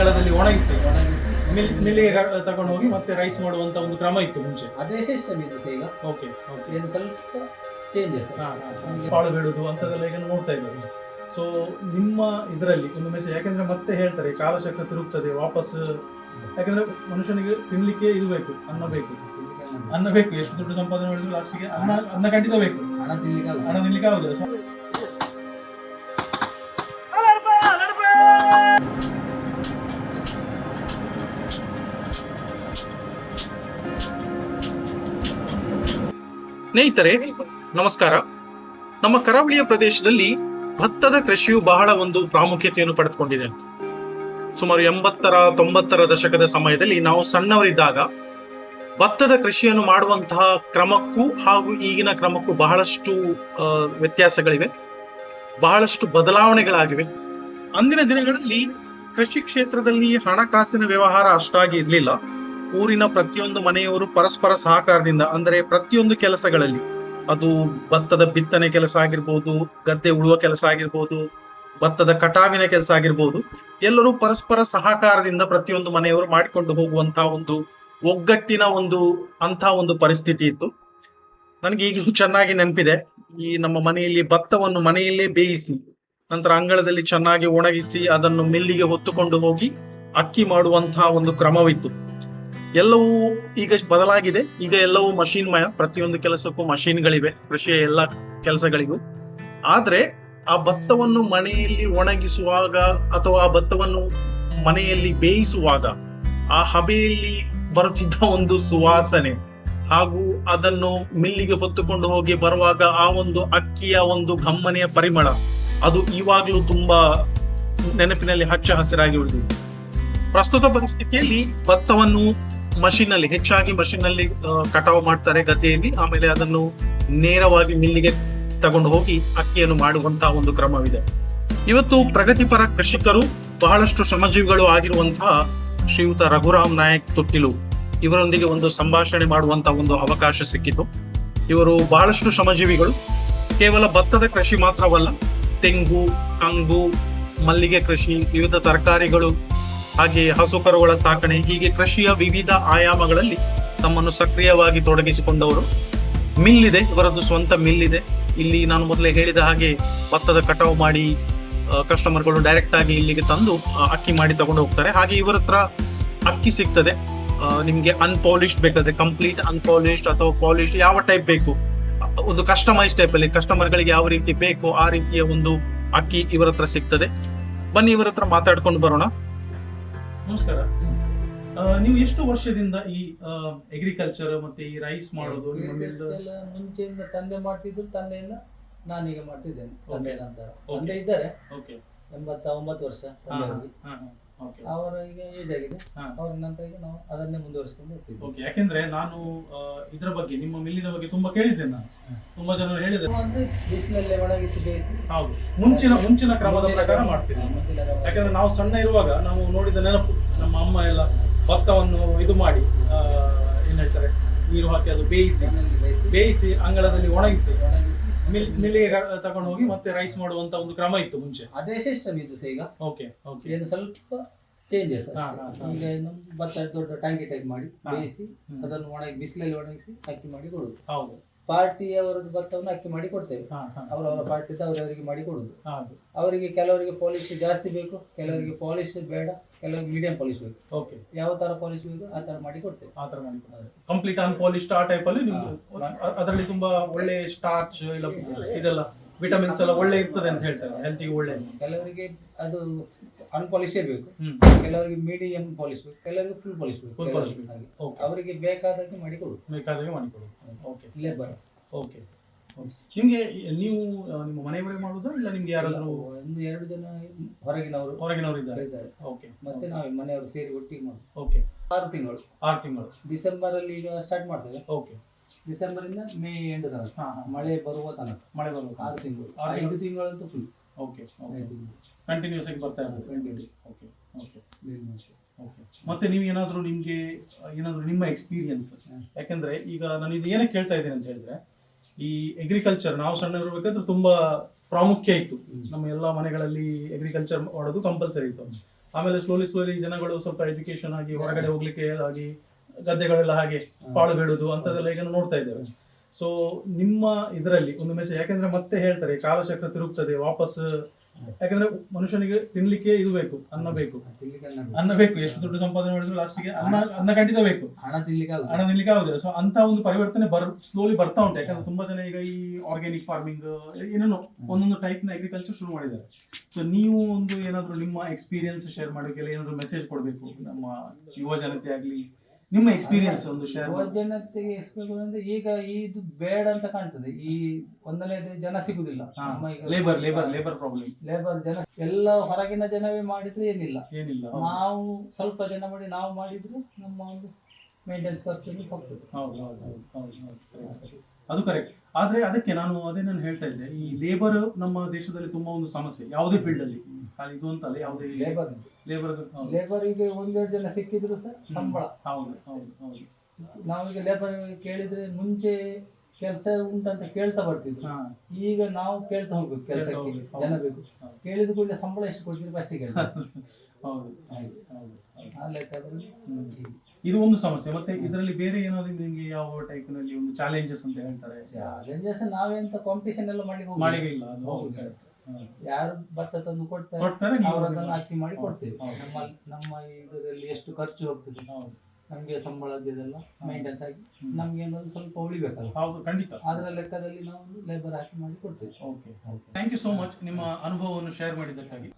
ಅಂಗಳದಲ್ಲಿ ಒಣಗಿಸಿ ಒಣಗಿಸಿ ಮಿಲ್ ಮಿಲ್ಲಿಗೆ ತಗೊಂಡು ಹೋಗಿ ಮತ್ತೆ ರೈಸ್ ಮಾಡುವಂತ ಒಂದು ಕ್ರಮ ಇತ್ತು ಮುಂಚೆ. ಅದೇ ಸಿಸ್ಟಮ್ ಇದೆ ಸಹ ಈಗ ಓಕೆ ಓಕೆ ಏನು ಸ್ವಲ್ಪ ಚೇಂಜಸ್ ಕಾಳು ಬಿಡುದು ಅಂತದೆಲ್ಲ ಈಗ ನೋಡ್ತಾ ಇದ್ದಾರೆ ಸೊ ನಿಮ್ಮ ಇದರಲ್ಲಿ ಒಂದು ಮೆಸೇಜ್ ಯಾಕಂದ್ರೆ ಮತ್ತೆ ಹೇಳ್ತಾರೆ ಕಾಲಚಕ್ರ ತಿರುಗ್ತದೆ ವಾಪಸ್ ಯಾಕಂದ್ರೆ ಮನುಷ್ಯನಿಗೆ ತಿನ್ಲಿಕ್ಕೆ ಇದು ಬೇಕು ಅನ್ನ ಬೇಕು. ಅನ್ನ ಬೇಕು. ಎಷ್ಟು ದುಡ್ಡು ಸಂಪಾದನೆ ಮಾಡಿದ್ರು ಲಾಸ್ಟಿಗೆ ಅನ್ನ ಅನ್ನ ಖಂಡಿತ ಬೇಕು. ಹಣ ತಿನ್ಲಿಕ್ಕೆ ಹಣ ತಿನ್ಲಿಕ್ಕೆ ಆಗುದಿಲ್ಲ. ಸ್ನೇಹಿತರೆ, ನಮಸ್ಕಾರ. ನಮ್ಮ ಕರಾವಳಿಯ ಪ್ರದೇಶದಲ್ಲಿ ಭತ್ತದ ಕೃಷಿಯು ಬಹಳ ಒಂದು ಪ್ರಾಮುಖ್ಯತೆಯನ್ನು ಪಡೆದುಕೊಂಡಿದೆ. ಸುಮಾರು ಎಂಬತ್ತರ, ತೊಂಬತ್ತರ ದಶಕದ ಸಮಯದಲ್ಲಿ ನಾವು ಸಣ್ಣವರಿದ್ದಾಗ ಭತ್ತದ ಕೃಷಿಯನ್ನು ಮಾಡುವಂತಹ ಕ್ರಮಕ್ಕೂ ಹಾಗೂ ಈಗಿನ ಕ್ರಮಕ್ಕೂ ಬಹಳಷ್ಟು ವ್ಯತ್ಯಾಸಗಳಿವೆ. ಬಹಳಷ್ಟು ಬದಲಾವಣೆಗಳಾಗಿವೆ. ಅಂದಿನ ದಿನಗಳಲ್ಲಿ ಕೃಷಿ ಕ್ಷೇತ್ರದಲ್ಲಿ ಹಣಕಾಸಿನ ವ್ಯವಹಾರ ಅಷ್ಟಾಗಿ ಇರಲಿಲ್ಲ. ಊರಿನ ಪ್ರತಿಯೊಂದು ಮನೆಯವರು ಪರಸ್ಪರ ಸಹಕಾರದಿಂದ, ಅಂದರೆ ಪ್ರತಿಯೊಂದು ಕೆಲಸಗಳಲ್ಲಿ, ಅದು ಭತ್ತದ ಬಿತ್ತನೆ ಕೆಲಸ ಆಗಿರ್ಬೋದು, ಗದ್ದೆ ಉಳುವ ಕೆಲಸ ಆಗಿರ್ಬೋದು, ಭತ್ತದ ಕಟಾವಿನ ಕೆಲಸ ಆಗಿರ್ಬೋದು, ಎಲ್ಲರೂ ಪರಸ್ಪರ ಸಹಕಾರದಿಂದ ಪ್ರತಿಯೊಂದು ಮನೆಯವರು ಮಾಡಿಕೊಂಡು ಹೋಗುವಂತಹ ಒಂದು ಒಗ್ಗಟ್ಟಿನ ಒಂದು ಅಂತ ಒಂದು ಪರಿಸ್ಥಿತಿ ಇತ್ತು. ನನಗೆ ಈಗಲೂ ಚೆನ್ನಾಗಿ ನೆನಪಿದೆ. ಈ ನಮ್ಮ ಮನೆಯಲ್ಲಿ ಭತ್ತವನ್ನು ಮನೆಯಲ್ಲೇ ಬೇಯಿಸಿ, ನಂತರ ಅಂಗಳದಲ್ಲಿ ಚೆನ್ನಾಗಿ ಒಣಗಿಸಿ, ಅದನ್ನು ಮಿಲ್ಲಿಗೆ ಹೊತ್ತುಕೊಂಡು ಹೋಗಿ ಅಕ್ಕಿ ಮಾಡುವಂತಹ ಒಂದು ಕ್ರಮವಿತ್ತು. ಎಲ್ಲವೂ ಈಗ ಬದಲಾಗಿದೆ. ಈಗ ಎಲ್ಲವೂ ಮಷೀನ್ಮಯ ಪ್ರತಿಯೊಂದು ಕೆಲಸಕ್ಕೂ ಮಷೀನ್ಗಳಿವೆ ಕೃಷಿಯ ಎಲ್ಲ ಕೆಲಸಗಳಿಗೂ. ಆದ್ರೆ ಆ ಭತ್ತವನ್ನು ಮನೆಯಲ್ಲಿ ಒಣಗಿಸುವಾಗ ಅಥವಾ ಆ ಭತ್ತವನ್ನು ಮನೆಯಲ್ಲಿ ಬೇಯಿಸುವಾಗ ಆ ಹಬೆಯಲ್ಲಿ ಬರುತ್ತಿದ್ದ ಒಂದು ಸುವಾಸನೆ ಹಾಗೂ ಅದನ್ನು ಮಿಲ್ಲಿಗೆ ಹೊತ್ತುಕೊಂಡು ಹೋಗಿ ಬರುವಾಗ ಆ ಒಂದು ಅಕ್ಕಿಯ ಒಂದು ಗಮ್ಮನೆಯ ಪರಿಮಳ ಅದು ಇವಾಗಲೂ ತುಂಬಾ ನೆನಪಿನಲ್ಲಿ ಹಚ್ಚ ಹಸಿರಾಗಿ ಉಳಿದಿದೆ. ಪ್ರಸ್ತುತ ಪರಿಸ್ಥಿತಿಯಲ್ಲಿ ಭತ್ತವನ್ನು ಮಷೀನ್ ಅಲ್ಲಿ, ಹೆಚ್ಚಾಗಿ ಮಷೀನ್ ಅಲ್ಲಿ ಕಟಾವು ಮಾಡ್ತಾರೆ ಗದ್ದೆಯಲ್ಲಿ. ಆಮೇಲೆ ಅದನ್ನು ನೇರವಾಗಿ ಮಿಲ್ಲಿಗೆ ತಗೊಂಡು ಹೋಗಿ ಅಕ್ಕಿಯನ್ನು ಮಾಡುವಂತಹ ಒಂದು ಕ್ರಮವಿದೆ. ಇವತ್ತು ಪ್ರಗತಿಪರ ಕೃಷಿಕರು, ಬಹಳಷ್ಟು ಶ್ರಮಜೀವಿಗಳು ಆಗಿರುವಂತಹ ಶ್ರೀಯುತ ರಘುರಾಮ್ ನಾಯಕ್ ತೊಟ್ಟಿಲು, ಇವರೊಂದಿಗೆ ಒಂದು ಸಂಭಾಷಣೆ ಮಾಡುವಂತಹ ಒಂದು ಅವಕಾಶ ಸಿಕ್ಕಿತು. ಇವರು ಬಹಳಷ್ಟು ಶ್ರಮಜೀವಿಗಳು. ಕೇವಲ ಭತ್ತದ ಕೃಷಿ ಮಾತ್ರವಲ್ಲ, ತೆಂಗು, ಕಂಗು, ಮಲ್ಲಿಗೆ ಕೃಷಿ, ವಿವಿಧ ತರಕಾರಿಗಳು ಹಾಗೆ ಹಸು ಕರುಗಳ ಸಾಕಣೆ ಹೀಗೆ ಕೃಷಿಯ ವಿವಿಧ ಆಯಾಮಗಳಲ್ಲಿ ತಮ್ಮನ್ನು ಸಕ್ರಿಯವಾಗಿ ತೊಡಗಿಸಿಕೊಂಡವರು. ಮಿಲ್ ಇದೆ ಇವರದ್ದು ಸ್ವಂತ ಮಿಲ್ ಇದೆ ಇಲ್ಲಿ ನಾನು ಮೊದಲೇ ಹೇಳಿದ ಹಾಗೆ ಭತ್ತದ ಕಟಾವು ಮಾಡಿ ಕಸ್ಟಮರ್ಗಳು ಡೈರೆಕ್ಟ್ ಆಗಿ ಇಲ್ಲಿಗೆ ತಂದು ಅಕ್ಕಿ ಮಾಡಿ ತಗೊಂಡು ಹೋಗ್ತಾರೆ. ಹಾಗೆ ಇವರ ಹತ್ರ ಅಕ್ಕಿ ಸಿಗ್ತದೆ. ನಿಮಗೆ ಅನ್ಪಾಲಿಶ್ಡ್ ಬೇಕಾದ್ರೆ ಕಂಪ್ಲೀಟ್ ಅನ್ಪಾಲಿಶ್ಡ್ ಅಥವಾ ಪಾಲಿಶ್ ಯಾವ ಟೈಪ್ ಬೇಕು. ಒಂದು ಕಸ್ಟಮೈಸ್ ಟೈಪ್ ಅಲ್ಲಿ ಕಸ್ಟಮರ್ ಗಳಿಗೆ ಯಾವ ರೀತಿ ಬೇಕು ಆ ರೀತಿಯ ಒಂದು ಅಕ್ಕಿ ಇವರ ಹತ್ರ ಸಿಗ್ತದೆ. ಬನ್ನಿ ಇವರ ಹತ್ರ ಮಾತಾಡ್ಕೊಂಡು ಬರೋಣ. ನಮಸ್ಕಾರ. ನೀವು ಎಷ್ಟು ವರ್ಷದಿಂದ ಈ ಅಗ್ರಿಕಲ್ಚರ್ ಮತ್ತೆ ಈ ರೈಸ್ ಮಾಡೋದು ಎಲ್ಲ ಮುಂಚೆಯಿಂದ ತಂದೆ ಮಾಡ್ತಿದ್ರು ತಂದೆಯಿಂದ ನಾನೀಗ ಮಾಡ್ತಿದ್ದೇನೆ ತಂದೆ ನಂತರ Okay. ತಂದೆ ಇದ್ದಾರೆ. ಎಂಬತ್ತ ಒಂಬತ್ತು ವರ್ಷ ಅವರ ಈಗ ಏಜ್ ಆಗಿದೆ. ಅವರ ನಂತರ ಈಗ ನಾವು ಅದನ್ನೇ ಮುಂದುವರಿಸ್ಕೊಂಡು ಹೋಗ್ತೀವಿ ಓಕೆ ಯಾಕೆಂದ್ರೆ ನಾನು ಇದರ ಬಗ್ಗೆ ನಿಮ್ಮ ಮಿಲ್ಲಿನ ಬಗ್ಗೆ ತುಂಬಾ ಕೇಳಿದ್ದೇನೆ ನಾನು. ತುಂಬಾ ಜನ ಹೇಳಿದ್ದಾರೆ. ಅಂದ್ರೆ ಬಿಸಿಲಲ್ಲೇ ಒಣಗಿಸಿ ಬೇಯಿಸಿ. ಹೌದು. ಮುಂಚಿನ ಮುಂಚಿನ ಕ್ರಮದ ಪ್ರಕಾರ ಮಾಡ್ತೀವಿ ಯಾಕಂದ್ರೆ ನಾವು ಸಣ್ಣ ಇರುವಾಗ ನಾವು ನೋಡಿದ ನೆನಪು ನಮ್ಮ ಅಮ್ಮ ಎಲ್ಲ ಭತ್ತವನ್ನು ಇದು ಮಾಡಿ ಏನ್ ಹೇಳ್ತಾರೆ ನೀರು ಹಾಕಿ ಅದು ಬೇಯಿಸಿ. ಬೇಯಿಸಿ ಅಂಗಳದಲ್ಲಿ ಒಣಗಿಸಿ ಒಣಗಿಸಿ. ಮಿಲ್ ಮಿಲ್ಲಿಗೆ ತಗೊಂಡು ಹೋಗಿ ಮತ್ತೆ ರೈಸ್ ಮಾಡುವಂತ ಒಂದು ಕ್ರಮ ಇತ್ತು ಮುಂಚೆ ಅದೇ ಸಿಸ್ಟಮ್ ಇದು ಸಹ ಈಗ ಓಕೆ ಓಕೆ ಏನು ಸ್ವಲ್ಪ ಚೇಂಜಸ್. ಈಗ ಭತ್ತ ದೊಡ್ಡ ಟ್ಯಾಂಕಿ ಟೈಪ್ ಮಾಡಿ. ಬೇಯಿಸಿ. ಅದನ್ನು ಒಣಗಿ ಬಿಸಿಲಲ್ಲಿ ಒಣಗಿಸಿ ಅಕ್ಕಿ ಮಾಡಿ ಕೊಡುದು ಹೌದು ಪಾರ್ಟಿಯವರದ್ದು ಭತ್ತವನ್ನು ಅಕ್ಕಿ ಮಾಡಿ ಕೊಡ್ತೇವೆ ಅವರವರ ಪಾರ್ಟಿ ಅವರವರಿಗೆ ಮಾಡಿ ಕೊಡುದು ಅವರಿಗೆ ಕೆಲವರಿಗೆ ಪಾಲಿಶ್ ಜಾಸ್ತಿ ಬೇಕು ಕೆಲವರಿಗೆ ಪಾಲಿಶ್ ಬೇಡ ಕೆಲವರಿಗೆ ಮೀಡಿಯಂ ಪಾಲಿಶ್ ಬೇಕು. ಓಕೆ. ಯಾವ ತರ ಪಾಲಿಶ್ ಬೇಕು ಆ ತರ ಮಾಡಿ ಕೊಡ್ತೇವೆ ಆ ತರ ಮಾಡಿ ಕಂಪ್ಲೀಟ್ ಅನ್ಪಾಲಿಶ್ಡ್ ಆ ಟೈಪ್ ಅಲ್ಲಿ ಅದರಲ್ಲಿ ತುಂಬಾ ಒಳ್ಳೆ ಸ್ಟಾರ್ಚ್ ಇಲ್ಲ ಇದೆಲ್ಲ ವಿಟಮಿನ್ಸ್ ಎಲ್ಲ ಒಳ್ಳೆ ಇರ್ತದೆ ಅಂತ ಹೇಳ್ತಾರೆ ಹೆಲ್ತಿಗೆ ಒಳ್ಳೆ ಕೆಲವರಿಗೆ ಅದು ಅನ್ಪಾಲಿಶೇ ಬೇಕು. ಕೆಲವರಿಗೆ ಮೀಡಿಯಂ ಪಾಲಿಶ್ ಬೇಕು ಕೆಲವರಿಗೆ ಫುಲ್ ಪಾಲಿಶ್ ಬೇಕು Full polish ಕೆಲವರಿಗೆ ಹಾಗೆ. ಓಕೆ ಅವರಿಗೆ ಬೇಕಾದಾಗೆ ಮಾಡಿ ಕೊಡುದು ಬೇಕಾದಾಗೆ ಮಾಡಿಕೊಡು ಓಕೆ ಲೇಬರ್ ಓಕೆ ನಿಮ್ಗೆ ನೀವು ಆ, ನಿಮ್ಮ ಮನೆಯವರೇ ಮಾಡುದಾ ಇಲ್ಲ ನಿಮ್ಗೆ ಯಾರಾದರೂ ಒಂದು ಎರಡು ಜನ ಹೊರಗಿನವರು ಹೊರಗಿನವರು ಇದ್ದಾರೆ? ಇದ್ದಾರೆ. ಓಕೆ ಮತ್ತೆ ನಾವು ಮನೆಯವರು ಸೇರಿ ಒಟ್ಟಿಗೆ ಮಾಡುದು. ಓಕೆ ಆರು ತಿಂಗಳು. ಆರು ತಿಂಗಳು. ಡಿಸೆಂಬರ್ ಅಲ್ಲಿ ಈಗ ಸ್ಟಾರ್ಟ್ ಮಾಡ್ತೇವೆ. ಓಕೆ ಡಿಸೆಂಬರ್ ಇಂದ ಮೇ ಎಂಡ್ ತನಕ. ಹಾ ಮಳೆ ಬರುವ ತನಕ. ಮಳೆ ಬರುವ ಆರು ತಿಂಗಳು. ಆರು ತಿಂಗಳು. ಐದು ತಿಂಗಳಂತೂ ಫುಲ್ ಓಕೆ ಕಂಟಿನ್ಯೂಸ್ ಆಗಿ ಬರ್ತಾ ಓಕೆ ಓಕೆ ಓಕೆ ಮತ್ತೆ ನೀವು ಏನಾದರೂ ನಿಮಗೆ ಏನಾದರೂ ನಿಮ್ಮ ಎಕ್ಸ್ಪೀರಿಯನ್ಸ್. ಯಾಕಂದ್ರೆ ಈಗ ನಾನು ಇದು ಏನಕ್ಕೆ ಕೇಳ್ತಾ ಇದ್ದೀನಿ ಅಂತ ಹೇಳಿದ್ರೆ ಈ ಅಗ್ರಿಕಲ್ಚರ್ ನಾವು ಸಣ್ಣ ಇರಬೇಕಾದ್ರೆ ತುಂಬಾ ಪ್ರಾಮುಖ್ಯ ಇತ್ತು. ನಮ್ಮ ಎಲ್ಲ ಮನೆಗಳಲ್ಲಿ ಅಗ್ರಿಕಲ್ಚರ್ ಮಾಡೋದು ಕಂಪಲ್ಸರಿ ಇತ್ತು. ಆಮೇಲೆ ಸ್ಲೋಲಿ ಸ್ಲೋಲಿ ಜನಗಳು ಸ್ವಲ್ಪ ಎಜುಕೇಶನ್ ಆಗಿ ಹೊರಗಡೆ ಹೋಗ್ಲಿಕ್ಕೆ ಆಗಿ ಗದ್ದೆಗಳೆಲ್ಲ ಹಾಗೆ ಪಾಳು ಬೀಳುದು ಅಂತದೆಲ್ಲ ಈಗ ನೋಡ್ತಾ ಇದ್ದೇವೆ. ಸೊ ನಿಮ್ಮ ಇದರಲ್ಲಿ ಒಂದು ಮೆಸೇಜ್ ಯಾಕಂದ್ರೆ ಮತ್ತೆ ಹೇಳ್ತಾರೆ ಕಾಲಚಕ್ರ ತಿರುಗ್ತದೆ ವಾಪಸ್. ಯಾಕಂದ್ರೆ ಮನುಷ್ಯನಿಗೆ ತಿನ್ಲಿಕ್ಕೆ ಇದು ಬೇಕು ಅನ್ನ ಬೇಕು. ಅನ್ನ ಬೇಕು. ಎಷ್ಟು ದುಡ್ಡು ಸಂಪಾದನೆ ಮಾಡಿದ್ರು ಲಾಸ್ಟಿಗೆ ಅನ್ನ ಅನ್ನ ಖಂಡಿತ ಬೇಕು. ಹಣ ತಿನ್ಲಿಕ್ಕೆ ಹಣ ತಿನ್ಲಿಕ್ಕೆ ಆಗುದಿಲ್ಲ. ಸೊ ಅಂತ ಒಂದು ಪರಿವರ್ತನೆ ಬರ್ ಸ್ಲೋಲಿ ಬರ್ತಾ ಉಂಟು. ಯಾಕಂದ್ರೆ ತುಂಬಾ ಜನ ಈಗ ಈ ಆರ್ಗ್ಯಾನಿಕ್ ಫಾರ್ಮಿಂಗ್ ಏನೇನೋ ಒಂದೊಂದು ಟೈಪ್ನ ಅಗ್ರಿಕಲ್ಚರ್ ಶುರು ಮಾಡಿದ್ದಾರೆ. ಸೊ ನೀವು ಒಂದು ಏನಾದ್ರು ನಿಮ್ಮ ಎಕ್ಸ್ಪೀರಿಯನ್ಸ್ ಶೇರ್ ಮಾಡೋಕೆ ಏನಾದ್ರು ಮೆಸೇಜ್ ಕೊಡಬೇಕು ನಮ್ಮ ಯುವ ಜನತೆ ಆಗ್ಲಿ ನಿಮ್ಮ ಎಕ್ಸ್ಪೀರಿಯನ್ಸ್ ಒಂದು ಶೇರ್ ಯುವ ಜನತೆಗೆ ಎಕ್ಸ್ಪೀರಿಯನ್ಸ್ ಅಂದ್ರೆ ಈಗ ಇದು ಬೇಡ ಅಂತ ಕಾಣ್ತದೆ. ಈ ಒಂದನೇದು ಜನ ಸಿಗುದಿಲ್ಲ. ನಮ್ಮ ಈಗ labour labour labour problem labour ಜನ ಎಲ್ಲ ಹೊರಗಿನ ಜನವೇ ಮಾಡಿದ್ರೆ ಏನಿಲ್ಲ. ಏನಿಲ್ಲ ನಾವು ಸ್ವಲ್ಪ ಜನ ಮಾಡಿ ನಾವು ಮಾಡಿದ್ರೆ ನಮ್ಮ ಒಂದು ಮೇಂಟೆನೆನ್ಸ್ ಖರ್ಚು ಹೋಗ್ತದೆ. ಹೌದು ಹೌದು ಹೌದು ಹೌದು ಅದು ಕರೆಕ್ಟ್ ಆದ್ರೆ ಅದಕ್ಕೆ ನಾನು ಅದೇ ನಾನು ಹೇಳ್ತಾ ಇದ್ದೆ ಈ ಲೇಬರ್ ನಮ್ಮ ದೇಶದಲ್ಲಿ ತುಂಬಾ ಒಂದು ಸಮಸ್ಯೆ ಯಾವುದೇ ಫೀಲ್ಡ್ ಅಲ್ಲಿ. ಖಾಲಿ ಇದು ಅಂತಲ್ಲ ಯಾವುದೇ ಲೇಬರ್ ಲೇಬರ್ ಲೇಬರಿಗೆ ಒಂದೆರಡು ಜನ ಸಿಕ್ಕಿದ್ರು ಸರ್ ಸಂಬಳ. ಹೌದು ಹೌದು ಹೌದು. ನಾವೀಗ ಲೇಬರ್ ಕೇಳಿದ್ರೆ ಮುಂಚೆ ಕೆಲಸ ಉಂಟಂತ ಕೇಳ್ತಾ ಬರ್ತಿದ್ರು. ಈಗ ನಾವು ಕೇಳ್ತಾ ಹೋಗ್ಬೇಕು ಕೆಲಸಕ್ಕೆ ಜನ ಬೇಕು. ಕೇಳಿದ ಕೂಡಲೇ ಸಂಬಳ ಎಷ್ಟು ಕೊಡ್ತೀರಿ ಫಸ್ಟ್ ಕೇಳ್ತಾರೆ ಹೌದು ಹೌದು. ಆ ಲೆಕ್ಕದಲ್ಲಿ. ಇದು ಒಂದು ಸಮಸ್ಯೆ. ಮತ್ತೆ ಇದರಲ್ಲಿ ಬೇರೆ ಏನಾದ್ರು ನಿಮಗೆ ಯಾವ ಟೈಪ್ನಲ್ಲಿ ಒಂದು ಚಾಲೆಂಜಸ್ ಅಂತ ಹೇಳ್ತಾರೆ? ಚಾಲೆಂಜಸ್ ನಾವೆಂತ ಕಾಂಪಿಟೇಷನ್ ಎಲ್ಲ ಮಾಡಿ ಹೋಗುದಿಲ್ಲ. ಮಾಡಿಗೆ ಇಲ್ಲ ಅದು. ಹೌದು. ಯಾರು ಭತ್ತ ತಂದು ಕೊಡ್ತಾರೆ ಕೊಡ್ತಾರೆ ನೀವು ನಾವು ಅದನ್ನು ಅಕ್ಕಿ ಮಾಡಿ ಕೊಡ್ತೇವೆ. ನಮ್ಮ ನಮ್ಮ ಇದರಲ್ಲಿ ಎಷ್ಟು ಖರ್ಚು ಹೋಗ್ತದೆ. ನಮಗೆ ಸಂಬಳದ್ದೆಲ್ಲ ಮೈಂಟೆನ್ಸ್ ಆಗಿ. ನಮ್ಗೆ ಏನಾದ್ರು ಸ್ವಲ್ಪ ಉಳಿಬೇಕಲ್ಲ? ಹೌದು ಖಂಡಿತ. ಅದರ ಲೆಕ್ಕದಲ್ಲಿ ನಾವು ಲೇಬರ್ ಹಾಕಿ ಮಾಡಿ ಕೊಡ್ತೇವೆ. Okay thank you so much ನಿಮ್ಮ ಅನುಭವವನ್ನು ಶೇರ್ ಮಾಡಿದ್ದಕ್ಕಾಗಿ.